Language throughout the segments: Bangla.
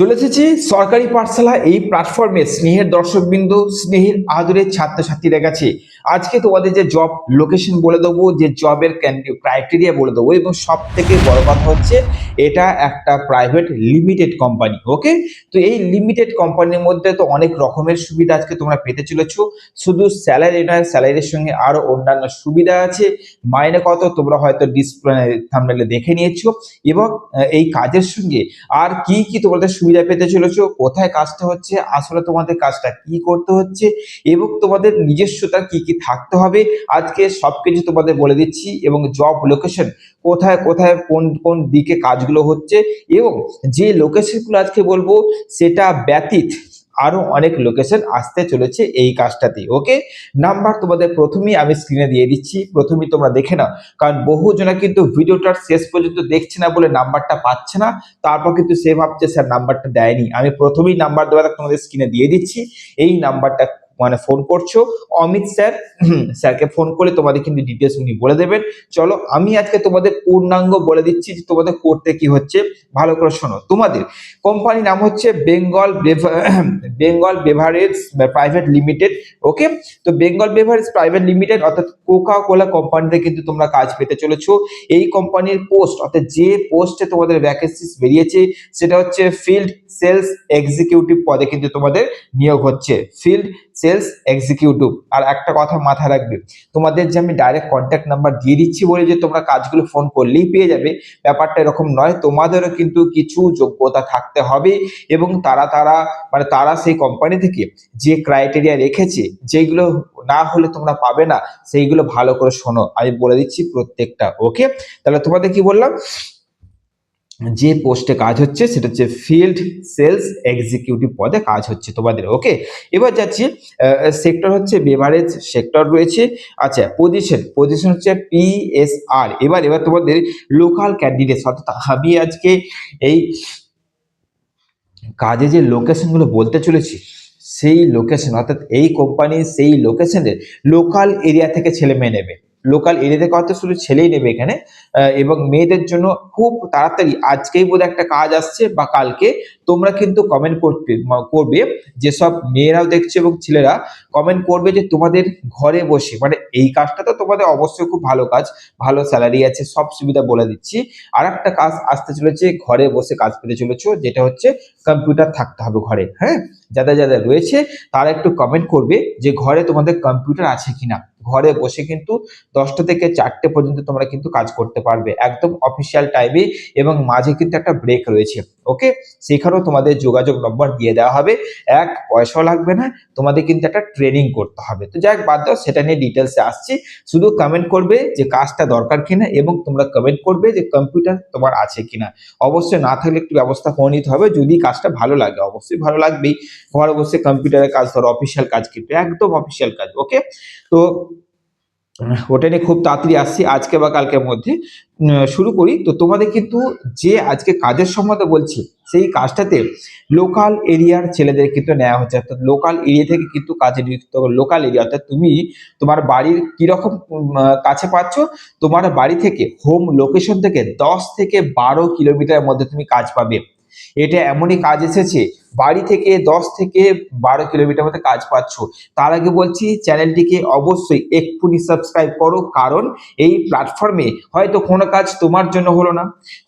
চলে এসেছি সরকারি পাঠশালা এই প্ল্যাটফর্মে স্নেহের দর্শকবৃন্দ স্নেহের আদরের ছাত্রছাত্রীদের কাছে আজকে তোমাদের যে জব লোকেশন বলে দেবো, যে জবের ক্রাইটেরিয়া বলে দেবো, এবং সব থেকে বড় কথা হচ্ছে, এটা একটা প্রাইভেট লিমিটেড কোম্পানি ওকে তো এই লিমিটেড কোম্পানির মধ্যে তো অনেক রকমের সুবিধা আজকে তোমরা পেতে চলেছো। শুধু স্যালারি নয় স্যালারির সঙ্গে আরও অন্যান্য সুবিধা আছে। মাইনে কত তোমরা হয়তো ডিসপ্লে থামনেলে দেখে নিয়েছো। এবং এই কাজের সঙ্গে আর কি কি তোমাদের সুবিধা পেতে চলেছো, কোথায় কাজটা হচ্ছে, আসলে তোমাদের কাজটা কি করতে হচ্ছে, এবং তোমাদের নিজস্বতা কি কি থাকতে হবে? আজকে সব কিছু তোমাদের বলে দিচ্ছি এবং জব লোকেশন কোথায় কোথায়, কোন কোন দিকে কাজগুলো হচ্ছে এবং যে লোকেশনগুলো আজকে বলব সেটা ব্যতীত আরও অনেক লোকেশন আসতে চলেছে এই কাজটাতে ওকে নাম্বার তোমাদের প্রথমেই আমি স্ক্রিনে দিয়ে দিচ্ছি, প্রথমেই তোমরা দেখে নাও, কারণ বহু জনা কিন্তু ভিডিওটার শেষ পর্যন্ত দেখছে না বলে নাম্বারটা পাচ্ছে না, তারপর কিন্তু সে ভাবছে, স্যার নাম্বারটা দেয়নি। আমি প্রথমেই নাম্বার দেওয়াটা তোমাদের স্ক্রিনে দিয়ে দিচ্ছি, এই নাম্বারটা মানে ফোন করছ। অমিত স্যার স্যারকে ফোন করে তোমাদের কিন্তু ডিটেলস উনি বলে দেবেন। চলো, আমি আজকে তোমাদের পূর্ণাঙ্গ বলে দিচ্ছি যে তোমাদের করতে কি হচ্ছে। ভালো করে শোনো। তোমাদের কোম্পানির নাম হচ্ছে Bengal Bengal beverage private limited okay তো বেঙ্গল বেভারেজ প্রাইভেট লিমিটেড অর্থাৎ কোকা কোলা কোম্পানিতে কিন্তু তোমরা কাজ পেতে চলেছো। এই কোম্পানির পোস্ট অর্থাৎ যে পোস্টে তোমাদের ভ্যাকেন্সিস বেরিয়েছে, সেটা হচ্ছে ফিল্ড সেলস এক্সিকিউটিভ পদে কিন্তু তোমাদের নিয়োগ হচ্ছে। ফিল্ড সেলস এক্সিকিউটিভ আর একটা কথা মাথায় রাখবে, তোমাদের যে আমি ডাইরেক্ট কন্ট্যাক্ট নাম্বার দিয়ে দিচ্ছি বলে যে তোমরা কাজগুলো ফোন করলেই পেয়ে যাবে, ব্যাপারটা এরকম নয়। তোমাদেরও কিন্তু কিছু যোগ্যতা থাকতে হবে এবং তারা তারা মানে তারা সেই কোম্পানি থেকে যে ক্রাইটেরিয়া রেখেছে, যেগুলো না হলে তোমরা পাবে না, সেইগুলো ভালো করে শোনো। আমি বলে দিচ্ছি প্রত্যেকটা ওকে তাহলে তোমাদের কি বললাম? যে পোস্টে কাজ হচ্ছে, সেটা হচ্ছে ফিল্ড সেলস এক্সিকিউটিভ পদে কাজ হচ্ছে তোমাদের ওকে এবার যাচ্ছি সেক্টর হচ্ছে বেভারেজ সেক্টর রয়েছে। আচ্ছা পজিশন পজিশন হচ্ছে পিএসআর এবার এবার তোমাদের লোকাল ক্যান্ডিডেট অর্থাৎ আমি আজকে এই কাজে যে লোকেশনগুলো বলতে চলেছি, সেই লোকেশন অর্থাৎ এই কোম্পানির সেই লোকেশনের লোকাল এরিয়া থেকে ছেলে মেয়ে নেবে। লোকাল এরিয়া থেকে হয়তো শুধু ছেলেই নেবে এখানে এবং মেয়েদের জন্য খুব তাড়াতাড়ি আজকেই বোধ একটা কাজ আসছে বা কালকে তোমরা কিন্তু কমেন্ট করবে ম- করবে যেসব মেয়েরাও দেখছে এবং ছেলেরা কমেন্ট করবে যে তোমাদের ঘরে বসে মানে এই কাজটা তো তোমাদের অবশ্যই খুব ভালো কাজ, ভালো স্যালারি আছে, সব সুবিধা বলে দিচ্ছি। আর একটা কাজ আসতে চলেছে, ঘরে বসে কাজ পেতে চলেছো, যেটা হচ্ছে কম্পিউটার থাকতে হবে ঘরে হ্যাঁ? যাদের যাদের রয়েছে তারা একটু কমেন্ট করবে যে ঘরে তোমাদের কম্পিউটার আছে কিনা। ঘরে বসে কিন্তু দশটা থেকে চারটে পর্যন্ত তোমরা কিন্তু কাজ করতে পারবে, একদম অফিসিয়াল টাইমে এবং মাঝে কিন্তু একটা ব্রেক রয়েছে ওকে সেখানেও তোমাদের যোগাযোগ নম্বর দিয়ে দেওয়া হবে, এক, পয়সাও লাগবে না, তোমাদের কিন্তু একটা ট্রেনিং করতে হবে। তো যাই বাদ দাও, সেটা নিয়ে ডিটেলসে আসছি। শুধু কমেন্ট করবে যে কাজটা দরকার কিনা এবং তোমরা কমেন্ট করবে যে কম্পিউটার তোমার আছে কিনা। অবশ্যই না থাকলে একটু ব্যবস্থা করে নিতে হবে, যদি কাজটা ভালো লাগে, অবশ্যই ভালো লাগবেই। ঘরে বসে কম্পিউটারের কাজ ধরো অফিসিয়াল কাজ কিন্তু একদম অফিসিয়াল কাজ ওকে তো ওটা নিয়ে খুব তাড়াতাড়ি আসছি, আজকে বা কালকের মধ্যে। শুরু করি। তো তোমাদের কিন্তু যে আজকে কাজের সম্বন্ধে বলছি, সেই কাজটাতে লোকাল এরিয়ার ছেলেদের কিন্তু নেওয়া হচ্ছে। অর্থাৎ লোকাল এরিয়া থেকে কিন্তু কাজে নিযুক্ত লোকাল এরিয়া অর্থাৎ তুমি তোমার বাড়ির কীরকম কাছে পাচ্ছ? তোমার বাড়ি থেকে হোম লোকেশন থেকে দশ থেকে বারো কিলোমিটারের মধ্যে তুমি কাজ পাবে। এটা এমনই কাজ এসেছে বাড়ি থেকে দশ থেকে বারো কিলোমিটার মধ্যে কাজ পাচ্ছ। তার আগে বলছি, চ্যানেলটিকে অবশ্যই এক্ষুনি সাবস্ক্রাইব করো, কারণ এই প্ল্যাটফর্মে হয়তো কোনো কাজ তোমার জন্য হলো না,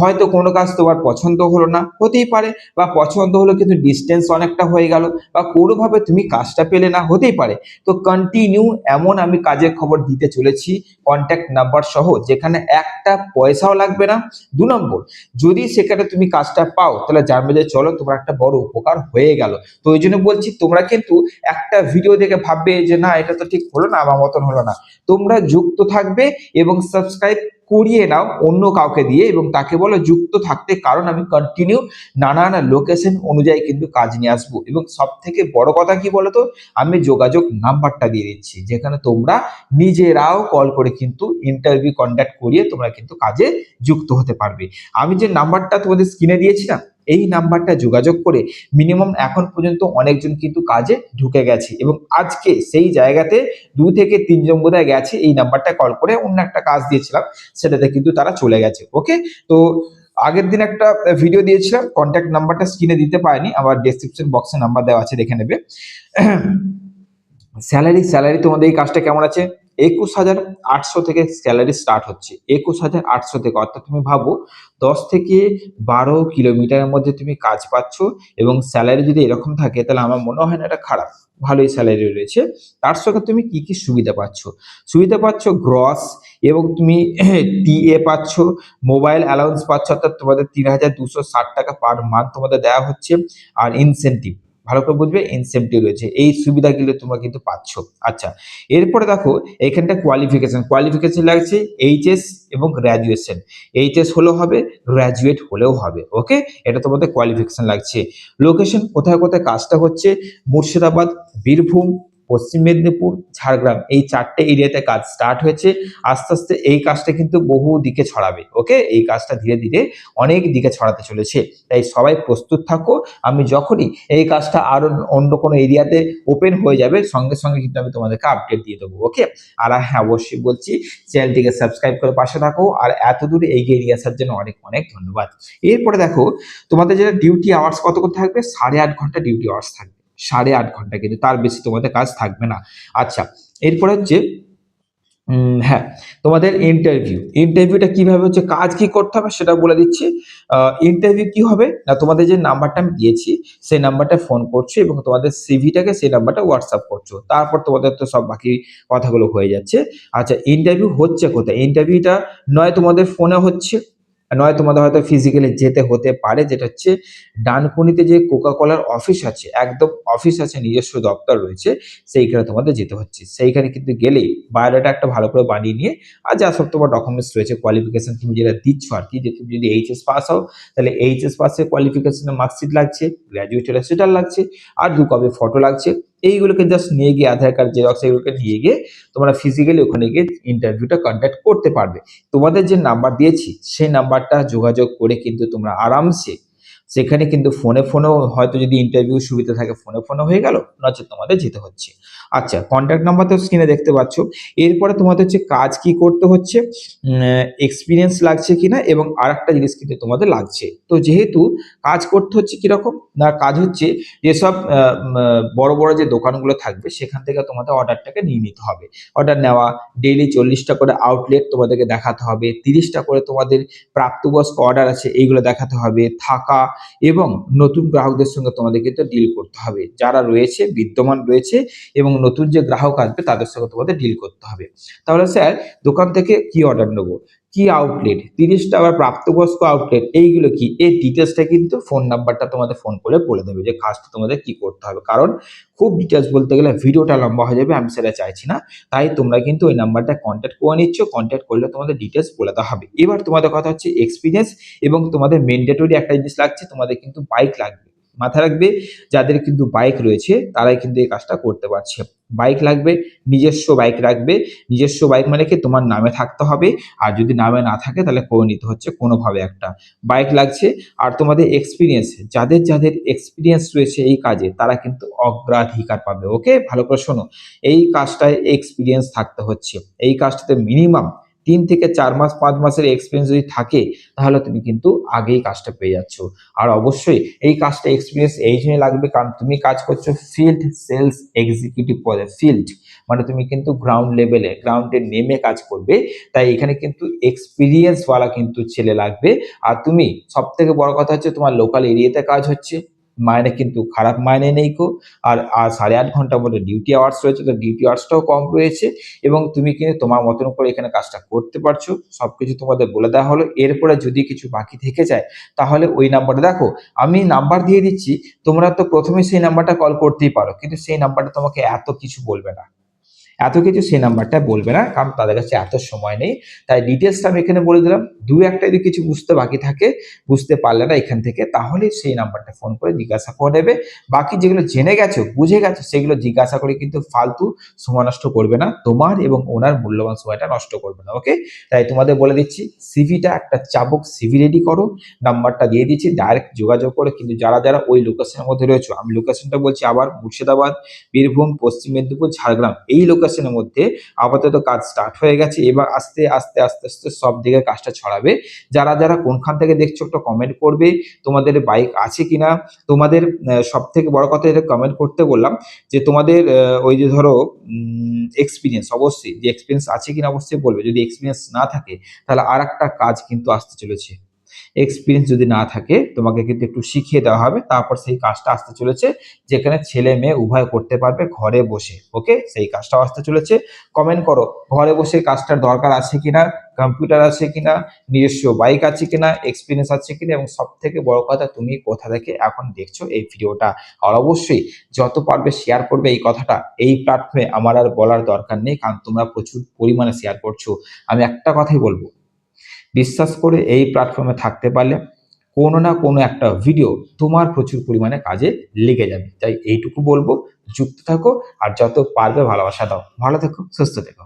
হয়তো কোনো কাজ তোমার পছন্দ হলো না, হতেই পারে, বা পছন্দ হলো কিন্তু ডিস্টেন্স অনেকটা হয়ে গেল, বা কোনোভাবে তুমি কাজটা পেলে না, হতেই পারে। তো কন্টিনিউ এমন আমি কাজের খবর দিতে চলেছি কন্ট্যাক্ট নাম্বার সহ, যেখানে একটা পয়সাও লাগবে না, দু নম্বর, যদি সেখানে তুমি কাজটা পাও, তাহলে জানবে যে চলো, তোমার একটা বড় উপকার হয়ে গেল। তো ওই জন্য বলছি, তোমরা কিন্তু একটা ভিডিও দেখে ভাববে যে, না, এটা তো ঠিক হলো না, আমার মতন হলো না। তোমরা যুক্ত থাকবে এবং সাবস্ক্রাইব করিয়ে নাও অন্য কাউকে দিয়ে এবং তাকে বলো, যুক্ত থাকতে কারণ আমি কন্টিনিউ নানান লোকেশন অনুযায়ী কিন্তু কাজ নিয়ে আসব। এবং সব থেকে বড় কথা কি বলতো? আমি যোগাযোগ নাম্বারটা দিয়ে দিচ্ছি, যেখানে তোমরা নিজেরাও কল করে কিন্তু ইন্টারভিউ কন্ডাক্ট করিয়ে তোমরা কিন্তু কাজে যুক্ত হতে পারবে। আমি যে নাম্বারটা তোমাদের স্ক্রিনে দিয়েছি না এই নাম্বারটা যোগাযোগ করে মিনিমাম এখন পর্যন্ত অনেকজন কিন্তু কাজে ঢুকে গেছে এবং আজকে সেই জায়গাতে দু থেকে তিনজন বোধহয় গেছে, এই নাম্বারটা কল করে অন্য একটা কাজ দিয়েছিলাম, সেটাতে কিন্তু তারা চলে গেছে ওকে তো আগের দিন একটা ভিডিও দিয়েছিলাম কন্ট্যাক্ট নাম্বারটা স্ক্রিনে দিতে পারিনি আমার ডেসক্রিপশন বক্সে নাম্বার দেওয়া আছে, দেখে নেবে। স্যালারি স্যালারি তোমাদের এই কাজটা কেমন আছে? একুশ হাজার আটশো থেকে স্যালারি স্টার্ট হচ্ছে। একুশ হাজার আটশো থেকে, অর্থাৎ তুমি ভাবো দশ থেকে বারো কিলোমিটারের মধ্যে তুমি কাজ পাচ্ছ এবং স্যালারি যদি এরকম থাকে, তাহলে আমার মনে হয় না এটা খারাপ। ভালোই স্যালারি রয়েছে। তার সঙ্গে তুমি কি কি সুবিধা পাচ্ছ? সুবিধা পাচ্ছ গ্রস এবং তুমি টিএ পাচ্ছ মোবাইল অ্যালাউন্স পাচ্ছ, অর্থাৎ তোমাদের তিন হাজার দুশো ষাট টাকা পার মান্থ তোমাদের দেওয়া হচ্ছে, আর ইনসেন্টিভ ভালো করে বুঝবে ইনসেন্টিভ রয়েছে। এই সুবিধাগুলো তোমরা কিন্তু পাচ্ছ। আচ্ছা এরপরে দেখো, এখানটা কোয়ালিফিকেশন কোয়ালিফিকেশন লাগছে এইচএস এবং গ্র্যাজুয়েশন এইচএস হলেও হবে গ্র্যাজুয়েট হলেও হবে ওকে এটা তোমাদের কোয়ালিফিকেশন লাগছে। লোকেশন কোথায় কোথায় কাজটা হচ্ছে? মুর্শিদাবাদ, বীরভূম পশ্চিম মেদিনীপুর, ঝাড়গ্রাম, এই চারটে এরিয়াতে কাজ স্টার্ট হয়েছে। আস্তে আস্তে এই কাজটা কিন্তু বহু দিকে ছড়াবে ওকে এই কাজটা ধীরে ধীরে অনেক দিকে ছড়াতে চলেছে। তাই সবাই প্রস্তুত থাকো। আমি যখনই এই কাজটা আরও অন্য কোনো এরিয়াতে ওপেন হয়ে যাবে, সঙ্গে সঙ্গে কিন্তু আমি তোমাদেরকে আপডেট দিয়ে দেবো ওকে আর হ্যাঁ অবশ্যই বলছি, চ্যানেলটিকে সাবস্ক্রাইব করে পাশে থাকো। আর এত দূরে এগিয়ে নিয়ে আসার জন্য অনেক অনেক ধন্যবাদ। এরপরে দেখো, তোমাদের যেটা ডিউটি আওয়ার্স কত করে থাকবে? সাড়ে আট ঘণ্টা ডিউটি আওয়ার্স থাকবে। সাড়ে আট ঘণ্টা কিন্তু তার বেশি তোমাদের কাজ থাকবে না। আচ্ছা এরপরে হচ্ছে হ্যাঁ তোমাদের ইন্টারভিউ ইন্টারভিউটা কীভাবে হচ্ছে, কাজ কি করতে হবে সেটা বলে দিচ্ছি। ইন্টারভিউ কি হবে? না, তোমাদের যে নাম্বারটা আমি দিয়েছি, সেই নাম্বারটা ফোন করছ এবং তোমাদের সিভিটাকে সেই নাম্বারটা হোয়াটসঅ্যাপ করছ। তারপর তোমাদের তো সব বাকি কথাগুলো হয়ে যাচ্ছে। আচ্ছা ইন্টারভিউ হচ্ছে কোথায়? ইন্টারভিউটা নয় তোমাদের ফোনে হচ্ছে। নয়, তোমাদের হয়তো ফিজিক্যালি যেতে হতে পারে, যেটা হচ্ছে ডানকুনিতে যে কোকা কোলার অফিস আছে, একদম অফিস আছে, নিজস্ব দপ্তর রয়েছে, সেইখানে তোমাদের যেতে হচ্ছে। সেইখানে কিন্তু গেলেই বায়োডাটা একটা ভালো করে বানিয়ে নিয়ে, আর যা সব তোমার ডকুমেন্টস রয়েছে কোয়ালিফিকেশন তুমি যেটা দিচ্ছ আর কি, যে তুমি যদি এইচএস পাস হও, তাহলে এইচএস পাসের কোয়ালিফিকেশনের মার্কশিট লাগছে গ্র্যাজুয়েটের সেটার লাগছে, আর দু কপি ফটো লাগছে। এইগুলোকে জাস্ট নিয়ে গিয়ে আধার কার্ড জেরক্স এগুলোকে নিয়ে গিয়ে তোমরা ফিজিক্যালি ওখানে গিয়ে ইন্টারভিউটা কন্ট্যাক্ট করতে পারবে। তোমাদের যে নাম্বার দিয়েছি, সেই নাম্বারটা যোগাযোগ করে কিন্তু তোমরা আরামসে সেখানে কিন্তু ফোনে ফোনেও হয়তো যদি ইন্টারভিউ সুবিধা থাকে, ফোনে ফোনে হয়ে গেল, নচেত তোমাদের যেতে হচ্ছে। আচ্ছা কন্ট্যাক্ট নাম্বার তো স্ক্রিনে দেখতে পাচ্ছ। এরপরে তোমাদের হচ্ছে কাজ কি করতে হচ্ছে এক্সপিরিয়েন্স লাগছে কিনা এবং আর একটা জিনিস কিন্তু তোমাদের লাগছে। তো যেহেতু কাজ করতে হচ্ছে কীরকম? না, কাজ হচ্ছে যেসব বড় বড় যে দোকানগুলো থাকবে, সেখান থেকে তোমাদের অর্ডারটাকে নিয়ে নিতে হবে। অর্ডার নেওয়া ডেইলি চল্লিশটা করে আউটলেট তোমাদেরকে দেখাতে হবে, তিরিশটা করে তোমাদের প্রাপ্তবয়স্ক অর্ডার আছে, এইগুলো দেখাতে হবে। থাকা এবং নতুন গ্রাহকদের সঙ্গে তোমাদের কিন্তু ডিল করতে হবে। যারা রয়েছে, বিদ্যমান রয়েছে এবং নতুন যে গ্রাহক আসবে, তাদের সঙ্গে তোমাদের ডিল করতে হবে। তাহলে স্যার দোকান থেকে কি অর্ডার নেব? কি আউটলেট তিরিশটা আবার প্রাপ্তবয়স্ক আউটলেট এইগুলো কি? এই ডিটেলসটা কিন্তু ফোন নাম্বারটা তোমাদের ফোন করে বলে দেবে যে কাজটা তোমাদের কি করতে হবে। কারণ খুব ডিটেলস বলতে গেলে ভিডিওটা লম্বা হয়ে যাবে, আমি সেটা চাইছি না। তাই তোমরা কিন্তু ওই নাম্বারটা কন্ট্যাক্ট করে নিচ্ছ কন্ট্যাক্ট করলে তোমাদের ডিটেলস বলে দেওয়া হবে। এবার তোমাদের কথা হচ্ছে এক্সপিরিয়েন্স এবং তোমাদের ম্যান্ডেটরি একটা জিনিস লাগছে, তোমাদের কিন্তু বাইক লাগবে। মাথায় রাখবে। যাদের কিন্তু বাইক রয়েছে, তারাই কিন্তু এই কাজটা করতে পারছে। বাইক লাগবে, নিজস্ব বাইক রাখবে। নিজস্ব বাইক মানে কি? তোমার নামে থাকতে হবে। আর যদি নামে না থাকে, তাহলে করে নিতে হচ্ছে কোনোভাবে একটা। বাইক লাগছে। আর তোমাদের এক্সপিরিয়েন্স যাদের যাদের এক্সপিরিয়েন্স রয়েছে এই কাজে, তারা কিন্তু অগ্রাধিকার পাবে। ওকে ভালো করে শোনো। এই কাজটায় এক্সপিরিয়েন্স থাকতে হচ্ছে। এই কাজটাতে মিনিমাম তিন থেকে চার মাস, পাঁচ মাসের এক্সপিরিয়েন্স যদি থাকে, তাহলে তুমি কিন্তু আগেই কাজটা পেয়ে যাচ্ছ। আর অবশ্যই এই কাজটা এক্সপিরিয়েন্স এই জন্য লাগবে, কারণ তুমি কাজ করছ ফিল্ড সেলস এক্সিকিউটিভ পদে ফিল্ড মানে তুমি কিন্তু গ্রাউন্ড লেভেলে গ্রাউন্ডে নেমে কাজ করবে, তাই এখানে কিন্তু এক্সপিরিয়েন্স ওয়ালা কিন্তু ছেলে লাগবে। আর তুমি সব থেকে বড় কথা হচ্ছে তোমার লোকাল এরিয়াতে কাজ হচ্ছে। মাইনে কিন্তু খারাপ মাইনে নেই কো আর আর সাড়ে আট ঘণ্টার মধ্যে ডিউটি আওয়ার্স রয়েছে, তো ডিউটি আওয়ার্সটাও কম রয়েছে এবং তুমি কিন্তু তোমার মতন করে এখানে কাজটা করতে পারছ। সব কিছু তোমাদের বলে দেওয়া হলো। এরপরে যদি কিছু বাকি থেকে যায়, তাহলে ওই নাম্বারটা দেখো, আমি নাম্বার দিয়ে দিচ্ছি, তোমরা তো প্রথমে সেই নাম্বারটা কল করতেই পারো, কিন্তু সেই নাম্বারটা তোমাকে এত কিছু বলবে না। এত কিছু সেই নাম্বারটা বলবে না, কারণ তাদের কাছে এত সময় নেই। তাই ডিটেলসটা আমি এখানে বলে দিলাম। দু একটা যদি কিছু বুঝতে বাকি থাকে, বুঝতে পারলে না এখান থেকে তাহলে সেই নাম্বারটা ফোন করে জিজ্ঞাসা করে নেবে। বাকি যেগুলো জেনে গেছো, বুঝে গেছো, সেগুলো জিজ্ঞাসা করে কিন্তু ফালতু সময় নষ্ট করবে না। তোমার এবং ওনার মূল্যবান সময়টা নষ্ট করবে না ওকে তাই তোমাদের বলে দিচ্ছি সিভিটা একটা চাবুক সিভি রেডি করো। নাম্বারটা দিয়ে দিচ্ছি ডাইরেক্ট যোগাযোগ করে কিন্তু যারা যারা ওই লোকেশনের মধ্যে রয়েছে, আমি লোকেশনটা বলছি আবার মুর্শিদাবাদ, বীরভূম, পশ্চিম মেদিনীপুর, ঝাড়গ্রাম, এই লোকেশন লোকেশনের মধ্যে আপাতত কাজ স্টার্ট হয়ে গেছে। এবার আস্তে আস্তে আস্তে আস্তে সব দিকে কাজটা ছড়াবে। যারা যারা কোনখান থেকে দেখছ একটা কমেন্ট করবে, তোমাদের বাইক আছে কিনা? তোমাদের সব থেকে বড় কথা এটা কমেন্ট করতে বললাম, যে তোমাদের ওই যে ধরো এক্সপিরিয়েন্স অবশ্যই, যে এক্সপিরিয়েন্স আছে কিনা অবশ্যই বলবে। যদি এক্সপিরিয়েন্স না থাকে, তাহলে আর একটা কাজ কিন্তু আসতে চলেছে। এক্সপিরিয়েন্স যদি না থাকে, তোমাকে কিন্তু একটু শিখিয়ে দেওয়া হবে। তারপর সেই কাজটা আসতে চলেছে, যেখানে ছেলে মেয়ে উভয় করতে পারবে ঘরে বসে। ওকে সেই কাজটাও আসতে চলেছে। কমেন্ট করো, ঘরে বসে কাজটার দরকার আছে কিনা কম্পিউটার আছে কিনা, নিজস্ব বাইক আছে কিনা এক্সপিরিয়েন্স আছে কিনা, এবং সব থেকে বড় কথা, তুমি কোথা থেকে এখন দেখছ এই ভিডিওটা আর অবশ্যই যত পারবে শেয়ার করবে এই কথাটা। এই প্ল্যাটফর্মে আমার আর বলার দরকার নেই, কারণ তোমরা প্রচুর পরিমাণে শেয়ার করছ। আমি একটা কথাই বলব বিশ্বাস করে এই প্ল্যাটফর্মে থাকতে পারলে কোনো না কোনো একটা ভিডিও তোমার প্রচুর পরিমাণে কাজে লেগে যাবে। তাই এইটুকু বলব, যুক্ত থাকো আর যত পারবে ভালোবাসা দাও। ভালো থেকো, সুস্থ থেকো।